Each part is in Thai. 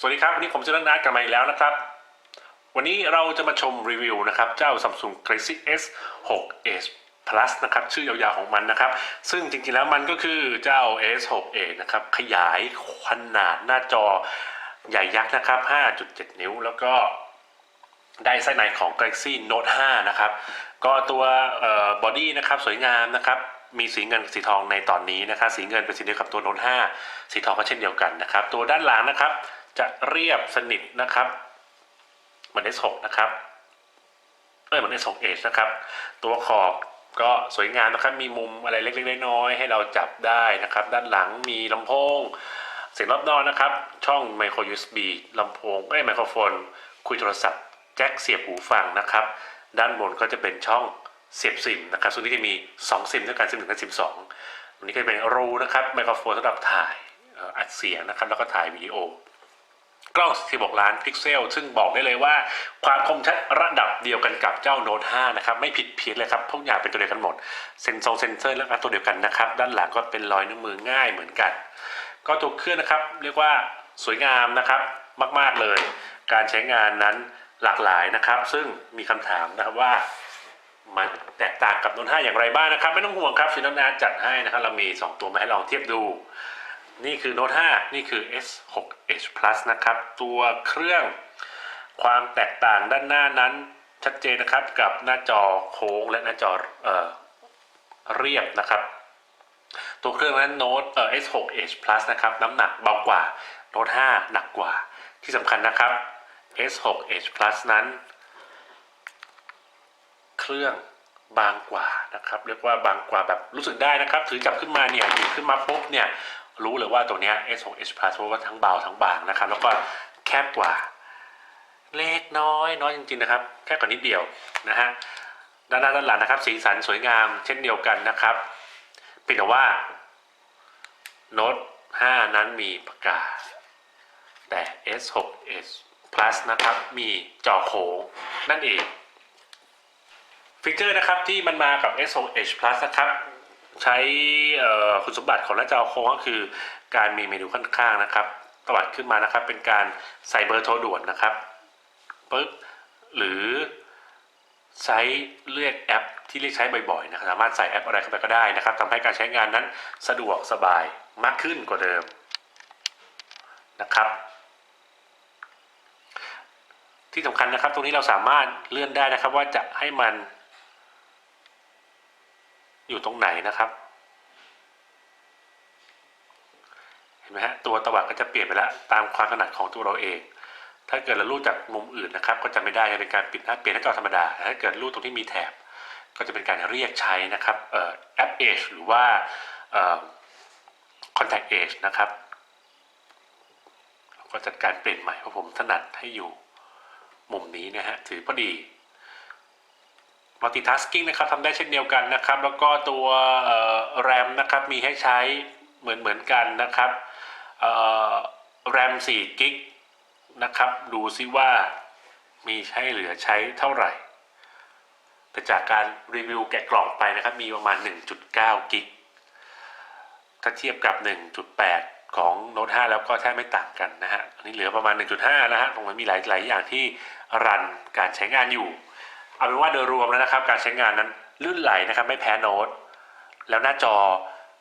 สวัสดีครับ วันนี้ผมชื่อนักนัดกันมาอีกแล้วนะครับ วันนี้เราจะมาชมรีวิวนะครับเจ้า Samsung Galaxy S 6 Edge Plus นะครับชื่อยาวๆของมันนะครับ ซึ่งจริงๆแล้วมันก็คือเจ้า S 6 Edge นะครับขยายขนาดหน้าจอใหญ่ยักษ์นะครับ 5.7 นิ้วแล้วก็ได้ไส้ในของ Galaxy Note 5 นะครับ ก็ตัวบอดี้นะครับสวยงามนะครับมีสีเงินสีทองในตอนนี้นะครับสีเงินเป็นสีเดียวกับตัว Note 5สีทองก็เช่นเดียวกันนะครับ ตัวด้านหลังนะครับ จะเรียบสนิทนะครับเหมือน S6 นะครับเออเหมือน S6 Edge นะครับ ตัวขอบก็สวยงามนะครับ มีมุมอะไรเล็กๆน้อยๆให้เราจับได้นะครับ ด้านหลังมีลำโพง เสียงรอบนอกนะครับ ช่อง micro USB ลำโพงเอ้ยไมโครโฟน คุยโทรศัพท์แจ็คเสียบหูฟังนะครับ ด้านบนก็จะเป็นช่องเสียบซิมนะครับส่วนนี้จะมี 2 ซิมด้วยกันซิมหนึ่งและซิมสองตรงนี้ก็จะเป็นรูนะครับไมโครโฟนสำหรับถ่ายอัดเสียงนะครับ แล้วก็ถ่ายวิดีโอ กล้อง 16 ล้านพิกเซล ซึ่งบอกได้เลยว่า ความคมชัดระดับเดียวกันกับเจ้า Note 5นะครับ ไม่ผิดเพี้ยนเลยครับ ทุกอย่างเป็นตัวเดียวกันหมด เซนซงเซนเซอร์และก็ตัวเดียวกันนะครับ ด้านหลังก็เป็นรอยนิ้วมือง่ายเหมือนกัน ก็ตัวเครื่องนะครับ เรียกว่าสวยงามนะครับ มาก ๆ เลย การใช้งานนั้นหลากหลายนะครับ ซึ่งมีคำถามนะครับว่ามันแตกต่างกับ Note 5อย่างไรบ้างนะครับ ไม่ต้องห่วงครับชินนอาจัดให้นะครับ เรามี 2 ตัวมาให้ลองเทียบดู นี่คือ Note 5 นี่คือ S6 Edge Plus นะครับ ตัวเครื่องความแตกต่างด้านหน้านั้นชัดเจนนะครับกับหน้าจอโค้งและหน้าจอเอ่อเรียบนะครับ ตัวเครื่องนั้น Note เอ่อ S6 Edge Plus นะครับน้ำหนักเบากว่า Note 5 หนักกว่าที่สำคัญนะครับ S6 Edge Plus นั้น เครื่องบางกว่านะครับ เรียกว่าบางกว่าแบบรู้สึกได้นะครับ ถือจับขึ้นมาเนี่ยหยิบขึ้นมาปุ๊บเนี่ย รู้เลยว่าตัวเนี้ย S6 Edge Plus เพราะว่าทั้งเบาทั้งบางนะครับ แล้วก็แคบกว่า เล็กน้อยน้อยจริงๆนะครับ แค่กว่านิดเดียวนะฮะด้านหน้าด้านหลังนะครับ สีสันสวยงามเช่นเดียวกันนะครับเพียงแต่ว่า Note 5นั้นมีปากกา แต่ S6 Edge Plus นะครับ มีจอโค้งนั่นเอง ฟีเจอร์นะครับที่มันมากับ S6 Edge Plus นะครับ ใช้คุณสมบัติของหน้าจอโค้งก็คือการมีเมนูข้างๆนะครับตวัดขึ้นมานะครับ เป็นการใส่เบอร์โทรด่วนนะครับปึ๊บหรือใช้เลือกแอป ที่เรียกใช้บ่อยๆนะครับสามารถใส่แอปอะไรเข้าไปก็ได้นะครับทำให้การใช้งานนั้นสะดวกสบายมากขึ้นกว่าเดิมนะครับที่สำคัญนะครับ ตรงนี้เราสามารถเลื่อนได้นะครับ ว่าจะให้มัน อยู่ตรงไหนนะครับ เห็นไหมฮะตัวตวัดก็จะเปลี่ยนไปแล้วตามความถนัดของตัวเราเอง ถ้าเกิดเราลูดจากมุมอื่นนะครับ ก็จะไม่ได้จะเป็นการปิดหน้าเปลี่ยนหน้าจอธรรมดาถ้าเกิดลูดตรงที่มีแถบ ก็จะเป็นการเรียกใช้นะครับแอป Edge หรือว่าเอ่อ Contact Edge นะครับก็จัดการเปลี่ยนใหม่เพราะผมถนัดให้อยู่มุมนี้นะฮะถือพอดี multitasking นะครับทำได้เช่นเดียวกันนะครับ แล้วก็ตัวแรมนะครับมีให้ใช้เหมือนเหมือนกันนะครับแรม4กิกนะครับดูซิว่ามีใช้เหลือใช้เท่าไหร่ แต่จากการรีวิวแกะกล่องไปนะครับ มีประมาณ 1.9 กิก ถ้าเทียบกับ 1.8 ของ Note 5แล้วก็แทบไม่ต่างกันนะฮะอันนี้เหลือประมาณ 1.5 นะฮะตรงนั้นมีหลายหลายอย่างที่รันการใช้งานอยู่ เอาเป็นว่าโดยรวมแล้วนะครับ การใช้งานนั้นลื่นไหลนะครับไม่แพ้โน้ตแล้วหน้าจอ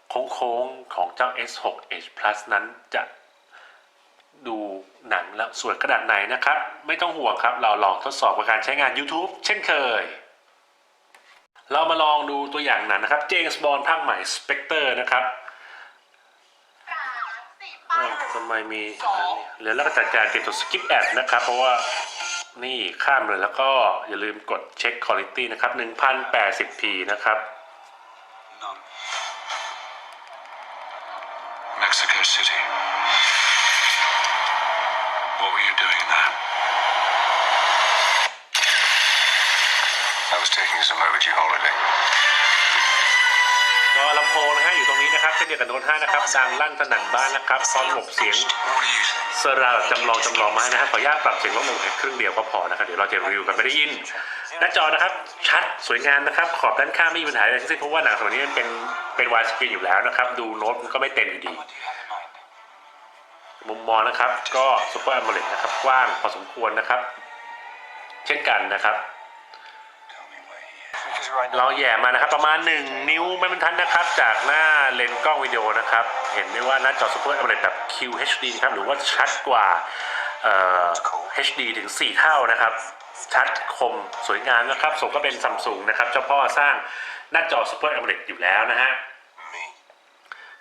โค้งๆของเจ้า S6 Edge Plus นั้นจะดูหนังแล้วสวยขนาดไหนนะครับ ไม่ต้องห่วงครับ เราลองทดสอบกับการใช้งาน YouTube เช่นเคย เรามาลองดูตัวอย่างหนังนะครับ James Bond ภาคใหม่ Spectre นะครับสามสี่อ้าป้าวทำไมมีอันนี้เหลือแล้วก็จัดการเก็บตัว skip ad นะครับ เพราะว่า นี่ข้ามเลยแล้วก็อย่าลืมกดเช็ค quality นะครับ 1080p นะครับ Mexico City. What were you doing there? I was taking some overdue holiday. ก็ลำโพงนะฮะอยู่ตรงนี้นะครับเช่นเดียวกับโน้ต5นะครับดังลั่นสนั่นบ้านนะครับพร้อมระบเสียงเซอร์ราจำลองจำลองมาให้นะครับขออนุญาตปรับเสียงลดลงแค่ครึ่งเดียวก็พอนะครับเดี๋ยวเราจะรีวิวกันไม่ได้ยิน หน้าจอนะครับชัดสวยงามนะครับ ขอบด้านข้างไม่มีปัญหาอะไรทั้งสิ้นเพราะว่าหนังสมัยนี้มันเป็นเป็นวายสกรีนอยู่แล้วนะครับ ดูโน้ตมันก็ไม่เต็มอยู่ดี มุมมองนะครับ ก็ Super AMOLED นะครับกว้างพอสมควรนะครับ เช่นกันนะครับ เราแหย่มานะครับ ประมาณ 1 นิ้วไม่บรรทัดนะครับ จากหน้าเลนส์กล้องวิดีโอนะครับ เห็นได้ว่าหน้าจอ Super AMOLED แบบ QHD นะครับ หรือว่าชัดกว่าเอ่อ HD ถึง 4 เท่านะครับ ชัดคมสวยงามนะครับสมก็เป็นซัมซุงนะครับ เจ้าพ่อสร้างหน้าจอ Super AMOLED อยู่แล้วนะฮะ me.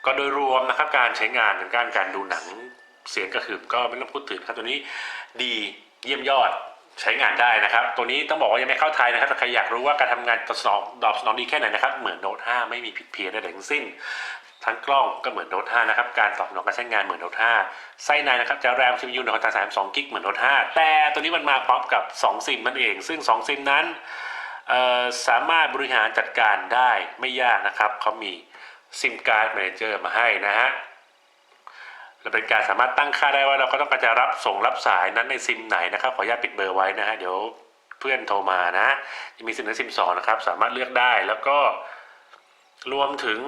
ก็โดยรวมนะครับการใช้งานในการการดูหนังเสียงกระหึ่มก็ไม่ต้องพูดถึงครับตัวนี้ดีเยี่ยมยอด ใช้งานได้นะครับ ตัวนี้ต้องบอกว่ายังไม่เข้าไทยนะครับแต่ใครอยากรู้ว่าการทำงานตอบสนองตอบสนองดีแค่ไหนนะครับ เหมือนโน้ต5ไม่มีผิดเพี้ยนใดทั้งสิ้น ทั้งกล้องก็เหมือนโน้ต5นะครับ การตอบสนองการใช้งานเหมือนโน้ต5ไส้ในนะครับจะแรม CPU ในคอนทาง32กิกเหมือนโน้ต5แต่ตัวนี้มันมาพร้อมกับ2ซิมนั่นเอง ซึ่ง2ซิมนั้นสามารถบริหารจัดการได้ไม่ยากนะครับเขามีซิมการ์ด a ม a เจอร์มาให้นะฮะ และเป็นการสามารถตั้งค่าได้ว่าเราก็ต้องการจะรับส่งรับสายนั้นในซิมไหนนะครับ ขออนุญาตปิดเบอร์ไว้นะฮะเดี๋ยวเพื่อนโทรมานะจะมีซิมหนึ่งซิมสองนะครับ สามารถเลือกได้แล้วก็รวมถึง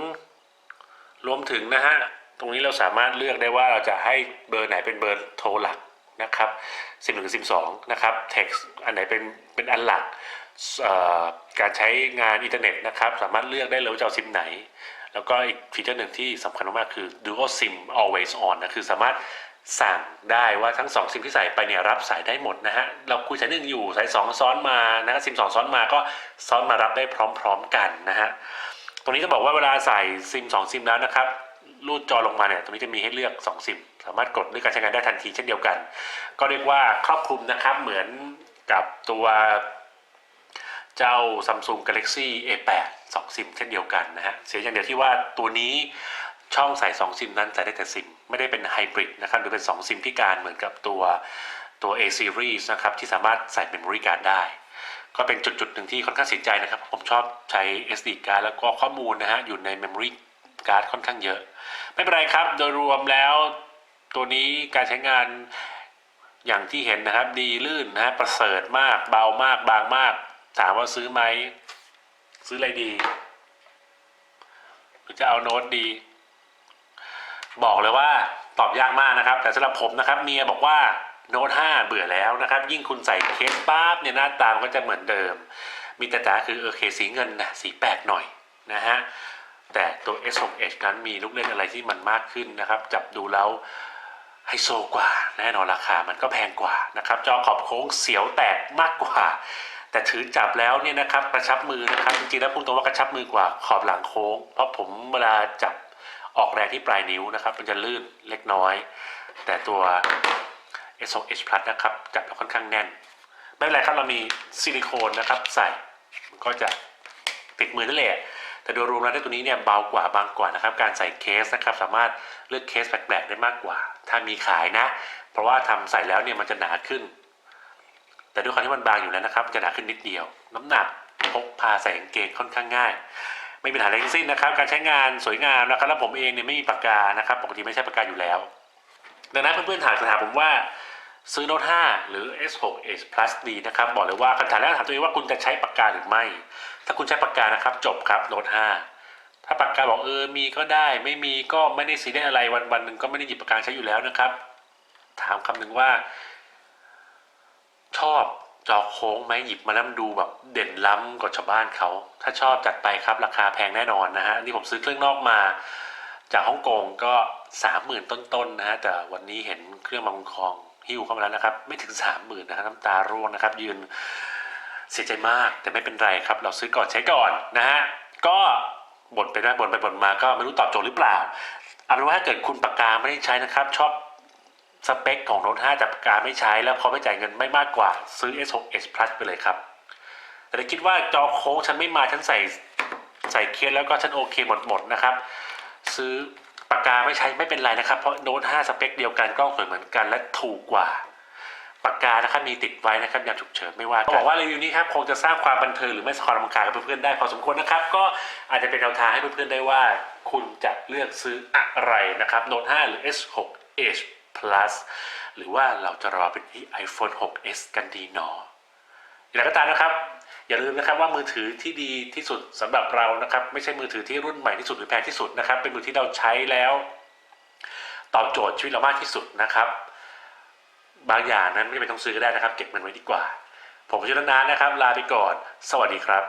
รวมถึงนะฮะตรงนี้เราสามารถเลือกได้ว่าเราจะให้เบอร์ไหนเป็นเบอร์โทรหลักนะครับซิมหนึ่งซิมสองนะครับ text อันไหนเป็นเป็นอันหลักการใช้งานอินเทอร์เน็ตนะครับ สามารถเลือกได้เลยว่าจะเอาซิมไหน แล้วก็อีกฟีเจอร์หนึ่งที่สำคัญมากๆคือ Dual SIM Always On นะคือสามารถสั่งได้ว่าทั้ง 2 ซิมที่ใส่ไปเนี่ยรับสายได้หมดนะฮะ เราคุยสายหนึ่งอยู่สาย2ซ้อนมานะซิม2ซ้อนมาก็ซ้อนมารับได้พร้อมๆกันนะฮะ ตรงนี้จะบอกว่าเวลาใส่ซิม 2 ซิมแล้วนะครับรูดจอลงมาเนี่ยตรงนี้จะมีให้เลือก 2 ซิม สามารถกดเลือกการใช้งานได้ทันทีเช่นเดียวกัน ก็เรียกว่าครอบคลุมนะครับเหมือนกับตัว เจ้า Samsung Galaxy A8 2ซิมเช่นเดียวกันนะฮะ เสียอย่างเดียวที่ว่าตัวนี้ช่องใส่2ซิมนั้นใส่ได้แต่ซิม ไม่ได้เป็นไฮบริดนะครับหรือเป็น 2 ซิมพิการเหมือนกับตัวตัว A series นะครับ ที่สามารถใส่ memory card ได้ ก็เป็นจุดจุดๆหนึ่งที่ค่อนข้างสนใจนะครับ ผมชอบใช้ SD card แล้วก็ข้อมูลนะฮะ อยู่ใน memory card ค่อนข้างเยอะ ไม่เป็นไรครับ โดยรวมแล้วตัวนี้การใช้งานอย่างที่เห็นนะครับ ดีลื่นนะฮะประเสริฐมาก เบามากบางมาก ถามว่าซื้อไหม ซื้ออะไรดี หรือจะเอาโน้ตดี บอกเลยว่าตอบยากมากนะครับ แต่สำหรับผมนะครับ เมียบอกว่าโน้ต5เบื่อแล้วนะครับ ยิ่งคุณใส่เคสปั๊บเนี่ยหน้าตามันก็จะเหมือนเดิม มีแต่จ๋าคือเออเคสีเงินนะสีแปลกหน่อยนะฮะแต่ตัว S6H นั้นมีลูกเล่นอะไรที่มันมากขึ้นนะครับ จับดูแล้วไฮโซกว่า แน่นอนราคามันก็แพงกว่านะครับ จอขอบโค้งเสียวแตกมากกว่า แต่ถือจับแล้วเนี่ยนะครับกระชับมือนะครับจริงๆแล้วพูดตรงว่ากระชับมือกว่าขอบหลังโค้ง เพราะผมเวลาจับออกแรงที่ปลายนิ้วนะครับ มันจะลื่นเล็กน้อย แต่ตัว S6H Plus นะครับจับแล้วค่อนข้างแน่น ไม่เป็นไรครับเรามีซิลิโคนนะครับใส่ มันก็จะติดมือนั่นแหละแต่โดยรวมแล้วในตัวนี้เนี่ยเบากว่าบางกว่านะครับ การใส่เคสนะครับสามารถเลือกเคสแปลกๆได้มากกว่า ถ้ามีขายนะ เพราะว่าทำใส่แล้วเนี่ยมันจะหนาขึ้น แต่ด้วยความที่มันบางอยู่แล้วนะครับจะหนาขึ้นนิดเดียว น้ำหนักพกพาใส่กางเกงค่อนข้างง่าย ไม่มีปัญหาอะไรทั้งสิ้นนะครับ การใช้งานสวยงามนะครับแล้วผมเองเนี่ยไม่มีปากกานะครับ ปกติไม่ใช่ปากกาอยู่แล้ว ดังนั้นเพื่อนๆถามคำถามผมว่าซื้อโน้ต5หรือ S6H Plus ดีนะครับ บอกเลยว่าคำถามแรกถามตัวเองว่าคุณจะใช้ปากกาหรือไม่ ถ้าคุณใช้ปากกานะครับ จบครับโน้ต5ถ้าปากกาบอกเออมีก็ได้ ไม่มีก็ไม่ได้ซีเรียสอะไรวันวันๆหนึ่งก็ไม่ได้หยิบปากกาใช้อยู่แล้วนะครับ ถามคำหนึ่งว่า ชอบจอโค้งไหมหยิบมาแล้วดูแบบเด่นล้ำกว่าชาวบ้านเขา ถ้าชอบจัดไปครับราคาแพงแน่นอนนะฮะนี่ผมซื้อเครื่องนอกมา จากฮ่องกงก็สามหมื่นต้นๆนะฮะแต่วันนี้เห็นเครื่องมังคองหิ้วเข้ามาแล้วนะครับ ไม่ถึงสามหมื่นนะครับน้ำตาร่วงนะครับ ยืนเสียใจมากแต่ไม่เป็นไรครับ เราซื้อก่อนใช้ก่อนนะฮะก็บ่นไปได้บ่นไปบ่นมาก็ไม่รู้ตอบโจทย์หรือเปล่าเอาเป็นว่าถ้าเกิดคุณปากกาไม่ได้ใช้นะครับ ชอบ สเปคของโน้ต5แต่ปากกาไม่ใช้ แล้วเขาไม่จ่ายเงินไม่มากกว่าซื้อ S6s Plus ไปเลยครับ แต่คิดว่าจอโค้งฉันไม่มาฉันใส่ใส่เคสแล้วก็ฉันโอเคหมดหมดนะครับ ซื้อปากกาไม่ใช้ไม่เป็นไรนะครับ เพราะโน้ต5สเปคเดียวกันกล้องสวยเหมือนกันและถูกกว่าปากกานะครับมีติดไว้นะครับยามฉุกเฉินไม่ว่ากันบอกว่ารีวิวนี้ครับคงจะสร้างความบันเทิงหรือไม่สะความรำคาญกับเพื่อนๆได้พอสมควรนะครับ ก็อาจจะเป็นแนวทางให้เพื่อนๆได้ว่า คุณจะเลือกซื้ออะไรนะครับโน้ต5หรือ S6H Plus หรือว่าเราจะรอเป็นที่ iPhone 6s กันดีหนออย่างไรก็ตามนะครับ อย่าลืมนะครับว่ามือถือที่ดีที่สุดสำหรับเรานะครับ ไม่ใช่มือถือที่รุ่นใหม่ที่สุดหรือแพงที่สุดนะครับ เป็นมือที่เราใช้แล้ว ตอบโจทย์ชีวิตเรามากที่สุดนะครับ บางอย่างนั้นไม่จำเป็นต้องซื้อก็ได้นะครับ เก็บมันไว้ดีกว่า ผมชื่อนันนะครับ ลาไปก่อน สวัสดีครับ